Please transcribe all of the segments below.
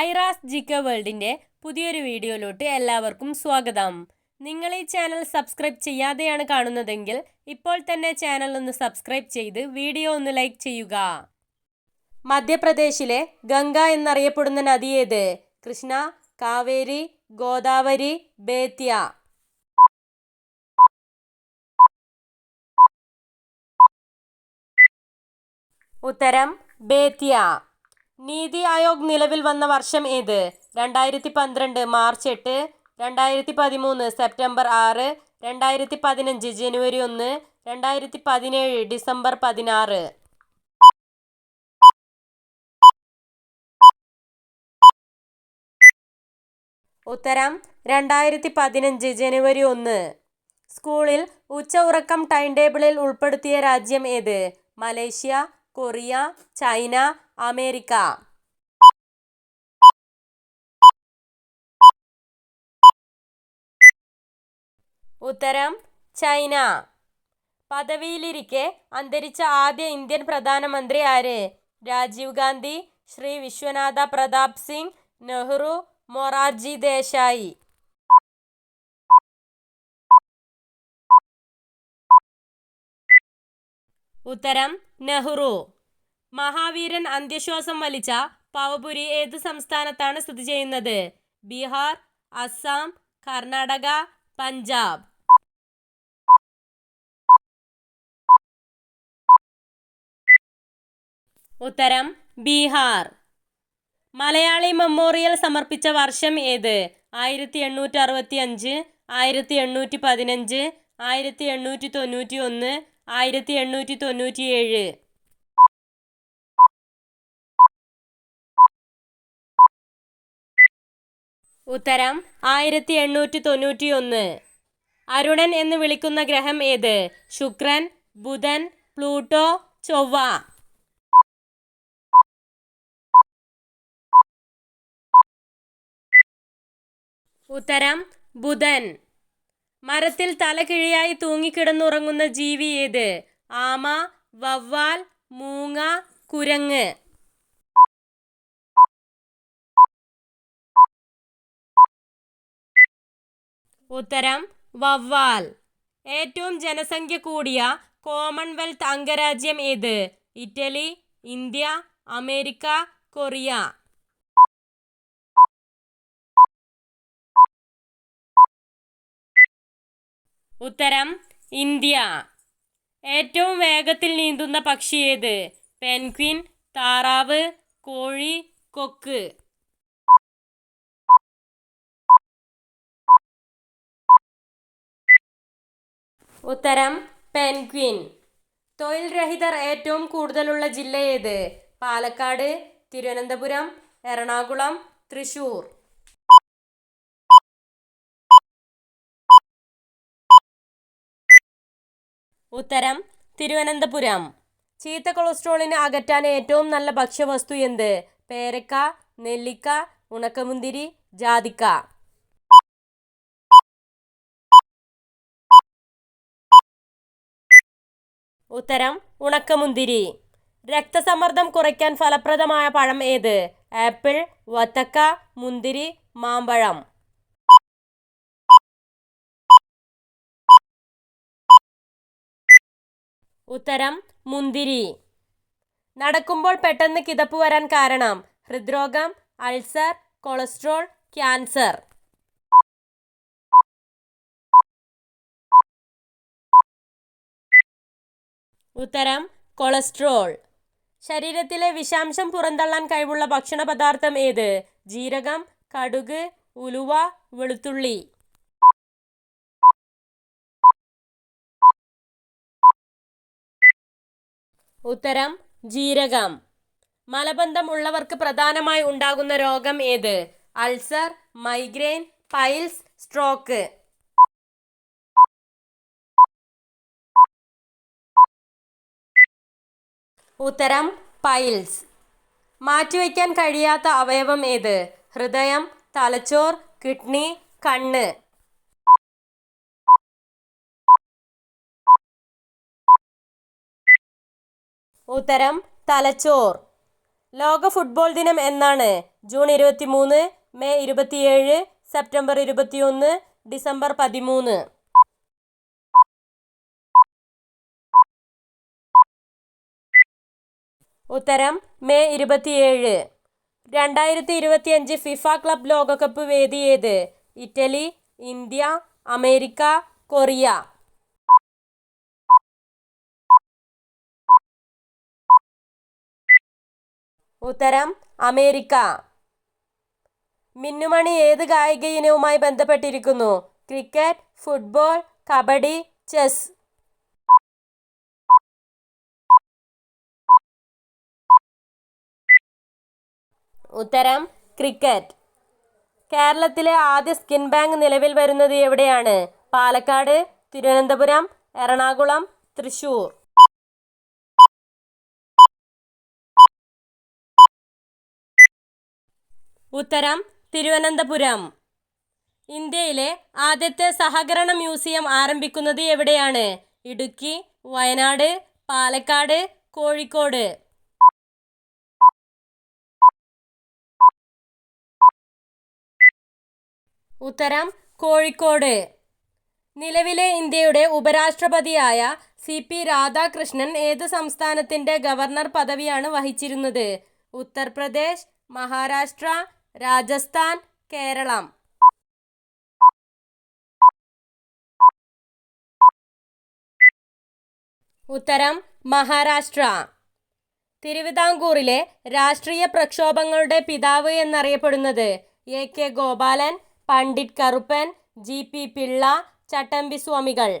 ഐറാസ് ജിക്ക വേൾഡിന്റെ പുതിയൊരു വീഡിയോയിലോട്ട് എല്ലാവർക്കും സ്വാഗതം. നിങ്ങൾ ഈ ചാനൽ സബ്സ്ക്രൈബ് ചെയ്യാതെയാണ് കാണുന്നതെങ്കിൽ ഇപ്പോൾ തന്നെ ചാനൽ ഒന്ന് സബ്സ്ക്രൈബ് ചെയ്ത് വീഡിയോ ഒന്ന് ലൈക്ക് ചെയ്യുക. മധ്യപ്രദേശിലെ ഗംഗ എന്നറിയപ്പെടുന്ന നദി ഏത്? കൃഷ്ണ കാവേരി ഗോദാവരി ബേത്യ ഉത്തരം ബേത്യ നീതി ആയോഗ് നിലവിൽ വന്ന വർഷം ഏത്? രണ്ടായിരത്തി പന്ത്രണ്ട് മാർച്ച് എട്ട് രണ്ടായിരത്തി പതിമൂന്ന് സെപ്റ്റംബർ ആറ് രണ്ടായിരത്തി പതിനഞ്ച് ജനുവരി ഒന്ന് രണ്ടായിരത്തി പതിനേഴ് ഡിസംബർ പതിനാറ്. ഉത്തരം രണ്ടായിരത്തി പതിനഞ്ച് ജനുവരി ഒന്ന്. സ്കൂളിൽ ഉച്ച ഉറക്കം ടൈം ടേബിളിൽ ഉൾപ്പെടുത്തിയ രാജ്യം ഏത്? Malaysia Korea China America. ഉത്തരം ചൈന. പദവിയിലിരിക്കെ അന്തരിച്ച ആദ്യ ഇന്ത്യൻ പ്രധാനമന്ത്രി ആര്? രാജീവ് ഗാന്ധി ശ്രീ വിശ്വനാഥ പ്രതാപ് സിംഗ് നെഹ്റു മൊറാർജി ദേശായി. ഉത്തരം നെഹ്റു. മഹാവീരൻ അന്ത്യശ്വാസം വലിച്ച പാവപുരി ഏത് സംസ്ഥാനത്താണ് സ്ഥിതി ചെയ്യുന്നത്? ബീഹാർ അസം കർണാടക പഞ്ചാബ്. ഉത്തരം ബീഹാർ. മലയാളി മെമ്മോറിയൽ സമർപ്പിച്ച വർഷം ഏത്? ആയിരത്തി എണ്ണൂറ്റി അറുപത്തി അഞ്ച് ആയിരത്തി എണ്ണൂറ്റി പതിനഞ്ച് ആയിരത്തി എണ്ണൂറ്റി തൊണ്ണൂറ്റി ഒന്ന് ആയിരത്തി എണ്ണൂറ്റി തൊണ്ണൂറ്റി ഏഴ് ഉത്തരം ആയിരത്തി എണ്ണൂറ്റി തൊണ്ണൂറ്റി ഒന്ന് അരുണൻ എന്ന് വിളിക്കുന്ന ഗ്രഹം ഏത്? ശുക്രൻ ബുധൻ പ്ലൂട്ടോ ചൊവ്വ. ഉത്തരം ബുധൻ. മരത്തിൽ തലകിഴിയായി തൂങ്ങിക്കിടന്നുറങ്ങുന്ന ജീവി ഏത്? ആമ വവ്വാൽ മൂങ്ങ കുരങ്ങ്. ഉത്തരം വവ്വാൽ. ഏറ്റവും ജനസംഖ്യ കൂടിയ കോമൺവെൽത്ത് അംഗരാജ്യം ഏത്? Italy India America Korea. ഉത്തരം ഇന്ത്യ. ഏറ്റവും വേഗത്തിൽ നീന്തുന്ന പക്ഷി ഏത്? പെൻക്വിൻ താറാവ് കോഴി കൊക്ക്. ഉത്തരം പെൻഗ്വിൻ. തൊഴിൽ രഹിതർ ഏറ്റവും കൂടുതലുള്ള ജില്ല ഏത്? പാലക്കാട് തിരുവനന്തപുരം എറണാകുളം തൃശൂർ. ഉത്തരം തിരുവനന്തപുരം. ചീത്ത കൊളസ്ട്രോളിനെ അകറ്റാൻ ഏറ്റവും നല്ല ഭക്ഷ്യവസ്തു എന്ത്? പേരക്ക നെല്ലിക്ക ഉണക്കമുന്തിരി ജാതിക്ക. ഉത്തരം ഉണക്കമുന്തിരി. രക്തസമ്മർദ്ദം കുറയ്ക്കാൻ ഫലപ്രദമായ പഴം ഏത്? ആപ്പിൾ വത്തക്ക മുന്തിരി മാമ്പഴം. ഉത്തരം മുന്തിരി. നടക്കുമ്പോൾ പെട്ടെന്ന് കിതപ്പ് വരാൻ കാരണം ഹൃദ്രോഗം അൾസർ കൊളസ്ട്രോൾ ക്യാൻസർ. ഉത്തരം കൊളസ്ട്രോൾ. ശരീരത്തിലെ വിഷാംശം പുറന്തള്ളാൻ കഴിവുള്ള ഭക്ഷണ പദാർത്ഥം ഏത്? ജീരകം കടുക് ഉലുവ വെളുത്തുള്ളി. ഉത്തരം ജീരകം. മലബന്ധം ഉള്ളവർക്ക് പ്രധാനമായി ഉണ്ടാകുന്ന രോഗം ഏത്? Ulcer migraine piles stroke. ഉത്തരം പൈൽസ് മാറ്റിവെക്കാൻ കഴിയാത്ത അവയവം ഏത്? ഹൃദയം തലച്ചോർ കിഡ്നി കണ്ണ്. ഉത്തരം തലച്ചോർ. ലോക ഫുട്ബോൾ ദിനം എന്നാണ്. ജൂൺ ഇരുപത്തി മൂന്ന് മെയ് ഇരുപത്തിയേഴ് സെപ്റ്റംബർ ഇരുപത്തിയൊന്ന് ഡിസംബർ പതിമൂന്ന്. ഉത്തരം മെയ് ഇരുപത്തിയേഴ്. രണ്ടായിരത്തി ഇരുപത്തിയഞ്ച് ഫിഫ ക്ലബ് ലോകകപ്പ് വേദി ഏത്? Italy India America Korea. ഉത്തരം അമേരിക്ക. മിന്നുമണി ഏത് കായിക ഇനവുമായി ബന്ധപ്പെട്ടിരിക്കുന്നു? Cricket football kabaddi chess. ഉത്തരം ക്രിക്കറ്റ്. കേരളത്തിലെ ആദ്യ സ്കിൻ ബാങ്ക് നിലവിൽ വരുന്നത് എവിടെയാണ്? പാലക്കാട് തിരുവനന്തപുരം എറണാകുളം തൃശൂർ. ഉത്തരം തിരുവനന്തപുരം. ഇന്ത്യയിലെ ആദ്യത്തെ സഹകരണ മ്യൂസിയം ആരംഭിക്കുന്നത് എവിടെയാണ്? ഇടുക്കി വയനാട് പാലക്കാട് കോഴിക്കോട്. ഉത്തരം കോഴിക്കോട്. നിലവിലെ ഇന്ത്യയുടെ ഉപരാഷ്ട്രപതിയായ സി പി രാധാകൃഷ്ണൻ ഏത് സംസ്ഥാനത്തിന്റെ ഗവർണർ പദവിയാണ് വഹിച്ചിരുന്നത്? ഉത്തർപ്രദേശ് മഹാരാഷ്ട്ര രാജസ്ഥാൻ കേരളം. ഉത്തരം മഹാരാഷ്ട്ര. തിരുവിതാംകൂറിലെ രാഷ്ട്രീയ പ്രക്ഷോഭങ്ങളുടെ പിതാവ് എന്നറിയപ്പെടുന്നത് A K Gopalan Pandit Karuppan G P Pillai Chattampi സ്വാമികൾ.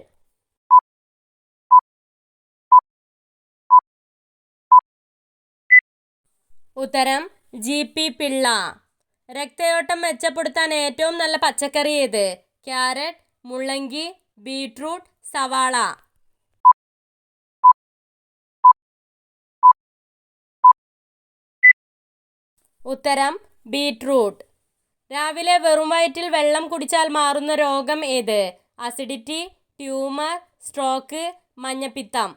ഉത്തരം ജി പി പിള്ള. രക്തയോട്ടം മെച്ചപ്പെടുത്താൻ ഏറ്റവും നല്ല പച്ചക്കറി ഏത്? ക്യാരറ്റ് മുള്ളങ്കി ബീട്രൂട്ട് സവാള. ഉത്തരം ബീട്രൂട്ട്. രാവിലെ വെറും വയറ്റിൽ വെള്ളം കുടിച്ചാൽ മാറുന്ന രോഗം ഏത്? അസിഡിറ്റി ട്യൂമർ സ്ട്രോക്ക് മഞ്ഞപ്പിത്തം.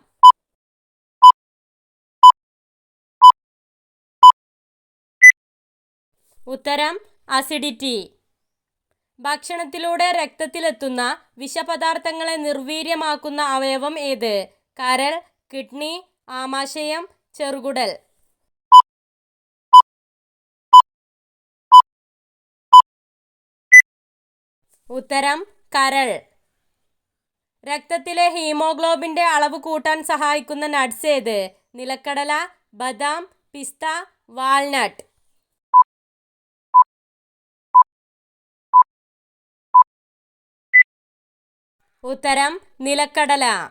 ഉത്തരം അസിഡിറ്റി ഭക്ഷണത്തിലൂടെ രക്തത്തിലെത്തുന്ന വിഷപദാർത്ഥങ്ങളെ നിർവീര്യമാക്കുന്ന അവയവം ഏത്? കരൾ കിഡ്നി ആമാശയം ചെറുകുടൽ. ഉത്തരം കരൾ. രക്തത്തിലെ ഹീമോഗ്ലോബിന്റെ അളവ് കൂട്ടാൻ സഹായിക്കുന്ന നട്ട്സ് ഏത്? നിലക്കടല ബദാം പിസ്ത വാൾനട്ട്. ഉത്തരം നിലക്കടല.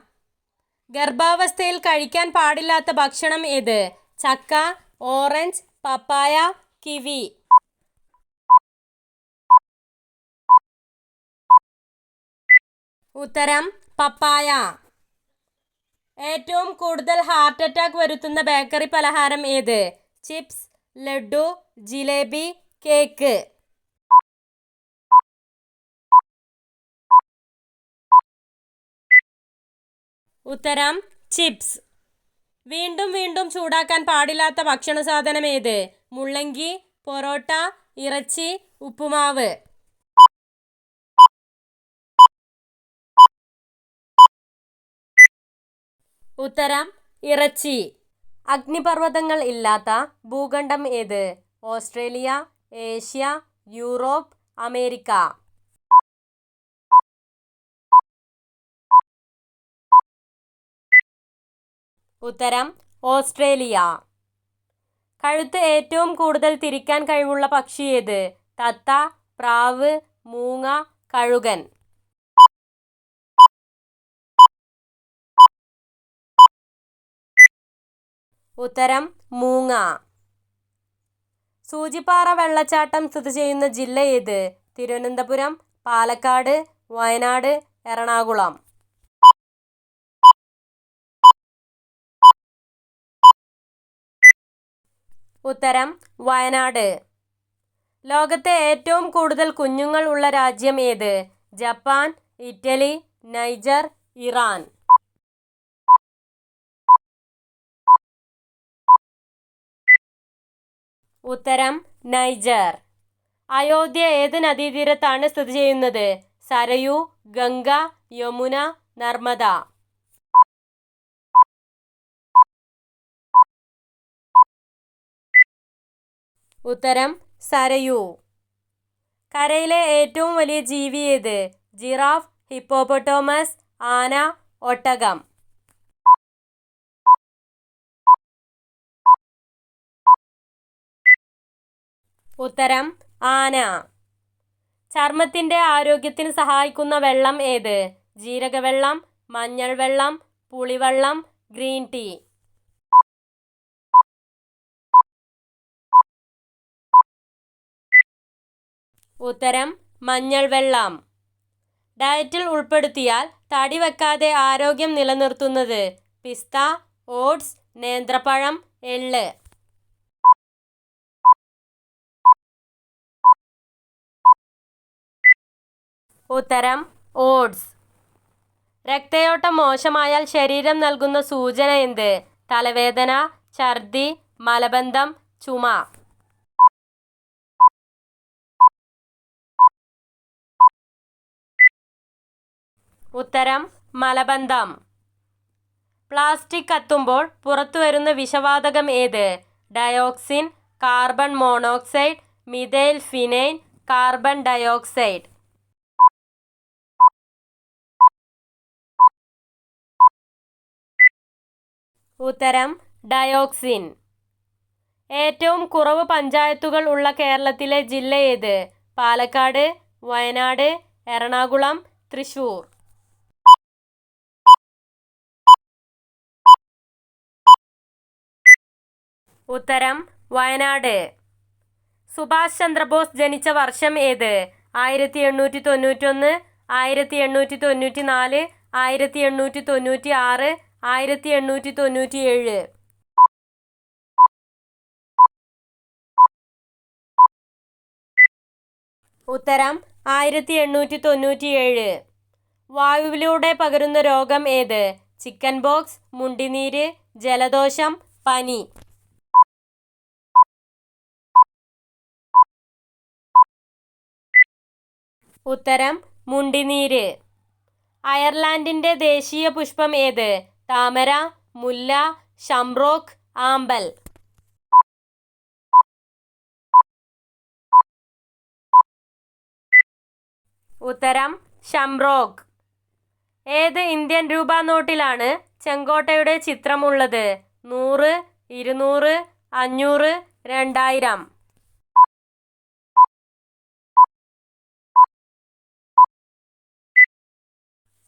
ഗർഭാവസ്ഥയിൽ കഴിക്കാൻ പാടില്ലാത്ത ഭക്ഷണം ഏത്? ചക്ക ഓറഞ്ച് പപ്പായ കിവി. ഉത്തരം പപ്പായ. ഏറ്റവും കൂടുതൽ ഹാർട്ട് അറ്റാക്ക് വരുത്തുന്ന ബേക്കറി പലഹാരം ഏത്? ചിപ്സ് ലഡു ജിലേബി കേക്ക് ഉത്തരം ചിപ്സ് വീണ്ടും വീണ്ടും ചൂടാക്കാൻ പാടില്ലാത്ത ഭക്ഷണ സാധനം ഏത്? മുള്ളങ്കി പൊറോട്ട ഇറച്ചി ഉപ്പുമാവ്. ഉത്തരം ഇറച്ചി. അഗ്നിപർവതങ്ങൾ ഇല്ലാത്ത ഭൂഖണ്ഡം ഏത്? Australia Asia Europe America. ഉത്തരം ഓസ്ട്രേലിയ. കഴുത്ത് ഏറ്റവും കൂടുതൽ തിരിക്കാൻ കഴിവുള്ള പക്ഷി ഏത്? തത്ത പ്രാവ് മൂങ്ങ കഴുകൻ. ഉത്തരം മൂങ്ങ. സൂചിപ്പാറ വെള്ളച്ചാട്ടം സ്ഥിതി ചെയ്യുന്ന ജില്ല ഏത്? തിരുവനന്തപുരം പാലക്കാട് വയനാട് എറണാകുളം. ഉത്തരം വയനാട്. ലോകത്തെ ഏറ്റവും കൂടുതൽ കുഞ്ഞുങ്ങൾ ഉള്ള രാജ്യം ഏത്? Japan Italy Niger Iran. ഉത്തരം നൈജർ. അയോധ്യ ഏത് നദീതീരത്താണ് സ്ഥിതി ചെയ്യുന്നത്? സരയു ഗംഗ യമുന നർമ്മദ. ഉത്തരം സരയു. കരയിലെ ഏറ്റവും വലിയ ജീവി ഏത്? ജിറാഫ് ഹിപ്പോപ്പൊട്ടോമസ് ആന ഒട്ടകം. ഉത്തരം ആന. ചർമ്മത്തിന്റെ ആരോഗ്യത്തിന് സഹായിക്കുന്ന വെള്ളം ഏത്? ജീരകവെള്ളം മഞ്ഞൾ വെള്ളം പുളിവെള്ളം ഗ്രീൻ ടീ. ഉത്തരം മഞ്ഞൾ വെള്ളം ഡയറ്റിൽ ഉൾപ്പെടുത്തിയാൽ തടി വെക്കാതെ ആരോഗ്യം നിലനിർത്തുന്നത് പിസ്ത ഓട്സ് നേന്ത്രപ്പഴം എള്ള്. ഉത്തരം ഓട്സ്. രക്തയോട്ടം മോശമായാൽ ശരീരം നൽകുന്ന സൂചന എന്ത്? തലവേദന ഛർദി മലബന്ധം ചുമ. ഉത്തരം മലബന്ധം. പ്ലാസ്റ്റിക് കത്തുമ്പോൾ പുറത്തുവരുന്ന വിഷവാതകം ഏത്? Dioxin carbon monoxide methyl phenine carbon dioxide. ഉത്തരം ഡയോക്സിൻ. ഏറ്റവും കുറവ് പഞ്ചായത്തുകൾ ഉള്ള കേരളത്തിലെ ജില്ല ഏത്? പാലക്കാട് വയനാട് എറണാകുളം തൃശൂർ. ഉത്തരം വയനാട്. സുഭാഷ് ചന്ദ്രബോസ് ജനിച്ച വർഷം ഏത്? ആയിരത്തി എണ്ണൂറ്റി തൊണ്ണൂറ്റൊന്ന് ആയിരത്തി എണ്ണൂറ്റി തൊണ്ണൂറ്റി നാല് ആയിരത്തി എണ്ണൂറ്റി തൊണ്ണൂറ്റി ആറ് ആയിരത്തി എണ്ണൂറ്റി തൊണ്ണൂറ്റി ഏഴ് ഉത്തരം ആയിരത്തി എണ്ണൂറ്റി തൊണ്ണൂറ്റി ഏഴ് വായുവിലൂടെ പകരുന്ന രോഗം ഏത്? ചിക്കൻ ബോക്സ് മുണ്ടിനീര് ജലദോഷം പനി. ഉത്തരം മുണ്ടിനീര്. അയർലാൻഡിന്റെ ദേശീയ പുഷ്പം ഏത്? താമര മുല്ല ഷംറോക്ക് ആമ്പൽ. ഉത്തരം ഷംറോക്ക് ഏത് ഇന്ത്യൻ രൂപ നോട്ടിലാണ് ചെങ്കോട്ടയുടെ ചിത്രമുള്ളത്? നൂറ് ഇരുന്നൂറ് അഞ്ഞൂറ് രണ്ടായിരം.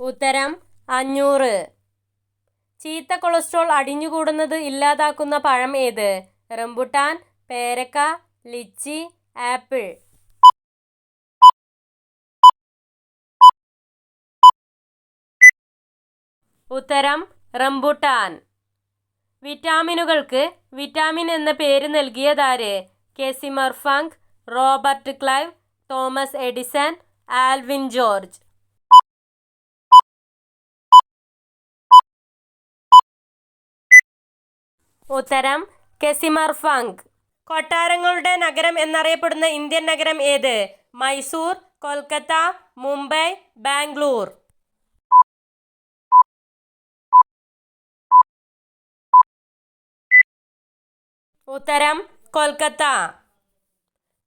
ഉത്തരം അഞ്ഞൂറ്. ചീത്ത കൊളസ്ട്രോൾ അടിഞ്ഞുകൂടുന്നത് ഇല്ലാതാക്കുന്ന പഴം ഏത്? റംബുട്ടാൻ പേരക്ക ലിച്ചി ആപ്പിൾ. ഉത്തരം റംബുട്ടാൻ. വിറ്റാമിനുകൾക്ക് വിറ്റാമിൻ എന്ന പേര് നൽകിയതാര്? Casimir Funk Robert Clive Thomas Edison Alvin George. ഉത്തരം കെസിമർ ഫങ്ക്. കൊട്ടാരങ്ങളുടെ നഗരം എന്നറിയപ്പെടുന്ന ഇന്ത്യൻ നഗരം ഏത്? മൈസൂർ കൊൽക്കത്ത മുംബൈ ബാംഗ്ലൂർ. ഉത്തരം കൊൽക്കത്ത.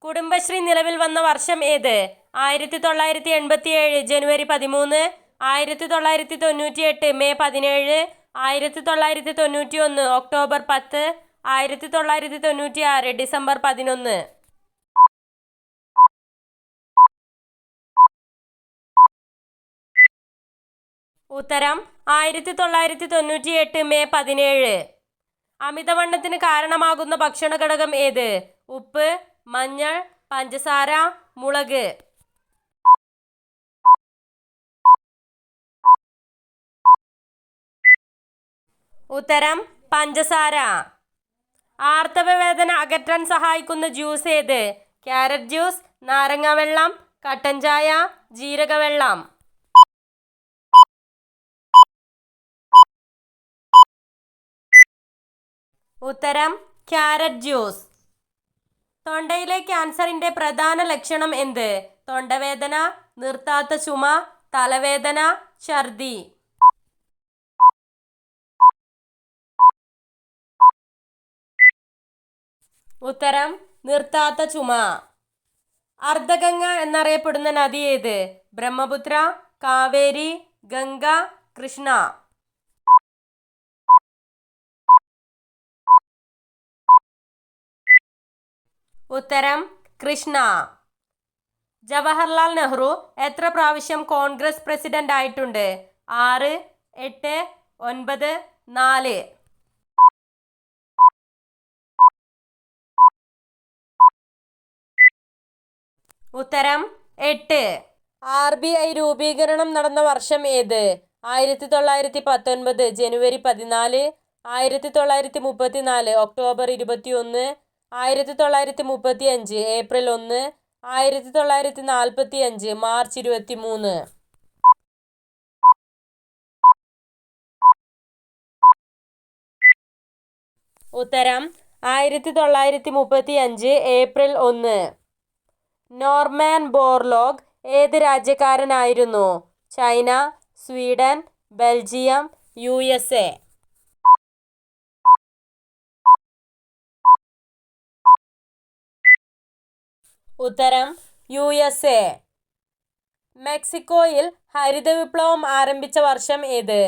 കുടുംബശ്രീ നിലവിൽ വന്ന വർഷം ഏത്? ആയിരത്തി തൊള്ളായിരത്തി എൺപത്തി ഏഴ് ജനുവരി പതിമൂന്ന് ആയിരത്തി തൊള്ളായിരത്തി തൊണ്ണൂറ്റി എട്ട് മെയ് പതിനേഴ് ആയിരത്തി തൊള്ളായിരത്തി തൊണ്ണൂറ്റി ഒന്ന് ഒക്ടോബർ പത്ത് ആയിരത്തി തൊള്ളായിരത്തി തൊണ്ണൂറ്റി ആറ് ഡിസംബർ പതിനൊന്ന്. ഉത്തരം ആയിരത്തി തൊള്ളായിരത്തി തൊണ്ണൂറ്റി എട്ട് മെയ് പതിനേഴ്. അമിതവണ്ണത്തിന് കാരണമാകുന്ന ഭക്ഷണ ഘടകം ഏത്? ഉപ്പ് മഞ്ഞൾ പഞ്ചസാര മുളക്. ഉത്തരം പഞ്ചസാര. ആർത്തവ വേദന അകറ്റാൻ സഹായിക്കുന്ന ജ്യൂസ് ഏത്? ക്യാരറ്റ് ജ്യൂസ് നാരങ്ങ വെള്ളം കട്ടൻ ചായ ജീരകവെള്ളം. ഉത്തരം ക്യാരറ്റ് ജ്യൂസ്. തൊണ്ടയിലെ ക്യാൻസറിന്റെ പ്രധാന ലക്ഷണം എന്ത്? തൊണ്ടവേദന നിർത്താത്ത ചുമ തലവേദന ഛർദി. ഉത്തരം നിർത്താത്ത ചുമ. അർദ്ധഗംഗ എന്നറിയപ്പെടുന്ന നദി ഏത്? ബ്രഹ്മപുത്ര കാവേരി ഗംഗ കൃഷ്ണ. ഉത്തരം കൃഷ്ണ. ജവഹർലാൽ നെഹ്റു എത്ര പ്രാവശ്യം കോൺഗ്രസ് പ്രസിഡന്റ് ആയിട്ടുണ്ട് ആറ് എട്ട് ഒൻപത് നാല്. ഉത്തരം എട്ട്. ആർ ബി ഐ രൂപീകരണം നടന്ന വർഷം ഏത്? ആയിരത്തി തൊള്ളായിരത്തി പത്തൊൻപത് ജനുവരി പതിനാല് ആയിരത്തി തൊള്ളായിരത്തി മുപ്പത്തി നാല് ഒക്ടോബർ ഇരുപത്തി ഒന്ന് ആയിരത്തി തൊള്ളായിരത്തി മുപ്പത്തി അഞ്ച് ഏപ്രിൽ ഒന്ന് ആയിരത്തി തൊള്ളായിരത്തി നാൽപ്പത്തി അഞ്ച് മാർച്ച് ഇരുപത്തി മൂന്ന് ഉത്തരം ആയിരത്തി തൊള്ളായിരത്തി മുപ്പത്തി അഞ്ച് ഏപ്രിൽ ഒന്ന്. നോർമാൻ ബോർലോഗ് ഏത് രാജ്യക്കാരനായിരുന്നു? China Sweden Belgium U S A ഉത്തരം യു എസ് എ മെക്സിക്കോയിൽ ഹരിത വിപ്ലവം ആരംഭിച്ച വർഷം ഏത്?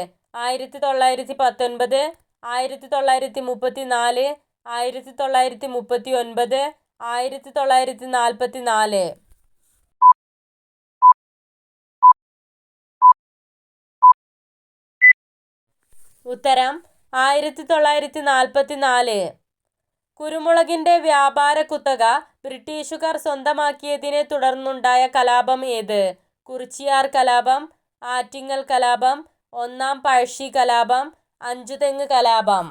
ആയിരത്തി തൊള്ളായിരത്തി പത്തൊൻപത് ആയിരത്തി തൊള്ളായിരത്തി മുപ്പത്തി നാല് ആയിരത്തി തൊള്ളായിരത്തി മുപ്പത്തി ഒൻപത് ആയിരത്തി തൊള്ളായിരത്തി നാൽപ്പത്തി നാല് ഉത്തരം ആയിരത്തി തൊള്ളായിരത്തി നാൽപ്പത്തി നാല് കുരുമുളകിന്റെ വ്യാപാര കുത്തക ബ്രിട്ടീഷുകാർ സ്വന്തമാക്കിയതിനെ തുടർന്നുണ്ടായ കലാപം ഏത്? കുറിച്ചിയാർ കലാപം ആറ്റിങ്ങൽ കലാപം ഒന്നാം പഴശ്ശി കലാപം അഞ്ചുതെങ്ങ് കലാപം.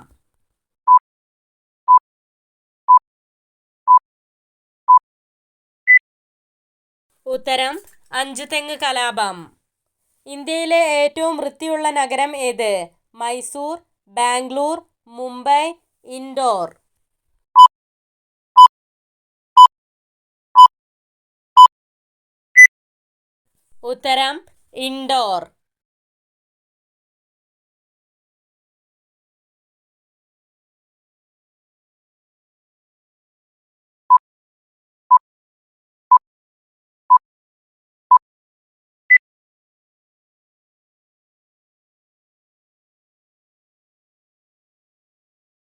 ഉത്തരം അഞ്ചുതെങ്ങ് കലാപം. ഇന്ത്യയിലെ ഏറ്റവും വൃത്തിയുള്ള നഗരം ഏത്? മൈസൂർ ബാംഗ്ലൂർ മുംബൈ ഇൻഡോർ. ഉത്തരം ഇൻഡോർ.